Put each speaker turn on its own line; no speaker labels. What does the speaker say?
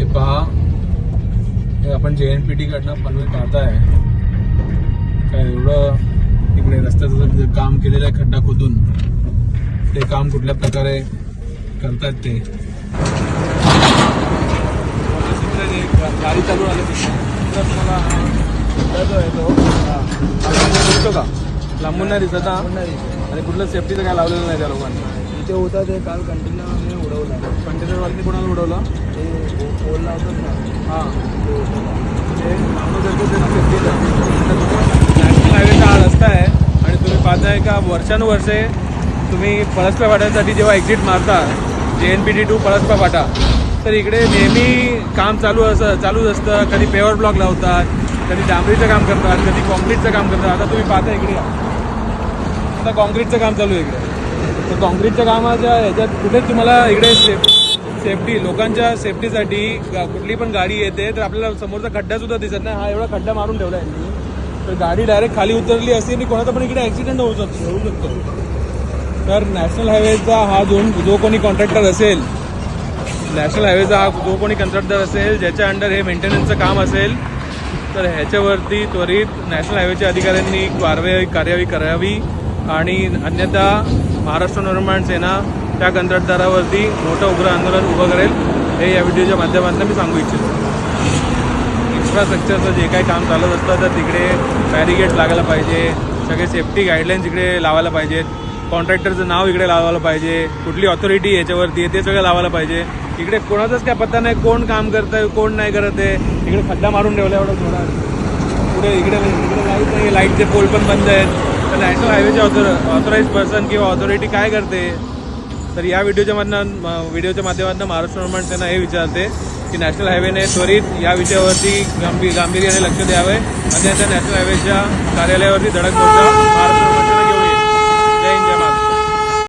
हे पहा हे आपण जे एन पी टी कडनं पनवेल काढताय काय एवढं इकडे रस्त्याचं जे काम केलेलं आहे खड्डा खोदून ते काम कुठल्या प्रकारे करतात ते? गाडी चालू आली तुम्हाला तो का? लांबून नाही दिसत आणि कुठलं सेफ्टीचं काय लावलेलं नाही त्या लोकांनी?
इथे होता ते काल आम्ही उडवला.
कंटेनरवाल्यांनी कोणाला उडवलं?
ते पोल लावतात ना.
हां.
ते.
ते जातो ते नॅशनल हायवेचा हा रस्ता आहे. आणि तुम्ही पाहताय का वर्षानुवर्षे तुम्ही पळसपा फाट्यासाठी जेव्हा एक्झिट मारता J N P T two Palaspa फाटा तर इकडे नेहमी काम चालू असं चालूच असतं. कधी पेवर ब्लॉक लावतात कधी डांबरीचं काम करतात कधी कॉन्क्रीटचं काम करतात. आता तुम्ही पाहता इकडे. आता कॉन्क्रीटचं काम चालू आहे इकडे. तर कॉन्क्रीटच्या कामाच्या ह्याच्यात कुठेच तुम्हाला इकडे सेफ सेफ्टी लोकांच्या सेफ्टीसाठी कुठली पण गाडी येते तर आपल्याला समोरचा खड्डा सुद्धा दिसत नाही. हा एवढा खड्डा मारून ठेवला आहे तर गाडी डायरेक्ट खाली उतरली असती आणि कोणाचा पण इकडे ॲक्सिडेंट होऊ शकतो. होऊ शकतो. तर नॅशनल हायवेचा हा जो जो कोणी कॉन्ट्रॅक्टर असेल नॅशनल हायवेचा हा जो कोणी कंत्राटदार असेल ज्याच्या अंडर हे मेंटेनन्सचं काम असेल तर ह्याच्यावरती त्वरित नॅशनल हायवेच्या अधिकाऱ्यांनी कारवाई कार्यवाही करावी आणि अन्यथा महाराष्ट्र निर्माण सेना त्या कंत्राटदारावरती मोठं उग्र आंदोलन उभं करेल हे या व्हिडिओच्या माध्यमातून मी सांगू इच्छितो. इन्फ्रास्ट्रक्चरचं जे काही काम चालत असतं तर तिकडे बॅरिगेट लागायला पाहिजे सगळे सेफ्टी गाईडलाईन्स इकडे लावायला पाहिजेत कॉन्ट्रॅक्टरचं नाव इकडे लावायला पाहिजे कुठली ऑथॉरिटी याच्यावरती आहे ते सगळं लावायला पाहिजे. इकडे कोणाचाच काय पत्ता नाही कोण काम करत आहे कोण नाही करत आहे इकडे खड्डा मारून ठेवला एवढा थोडा पुढे इकडे इकडे लाइट नाही. लाईटचे पोल पण बंद आहेत. तर नॅशनल हायवेचे ऑथर ऑथोराईज पर्सन किंवा ऑथॉरिटी काय करते? तर या व्हिडिओच्या मधनं व्हिडिओच्या माध्यमातून महाराष्ट्र निर्माण त्यांना हे विचारते की नॅशनल हायवेने त्वरित या विषयावरती गांभी गांभीर्याने लक्ष द्यावे. आणि त्या नॅशनल हायवेच्या कार्यालयावरती धडक मोर्चा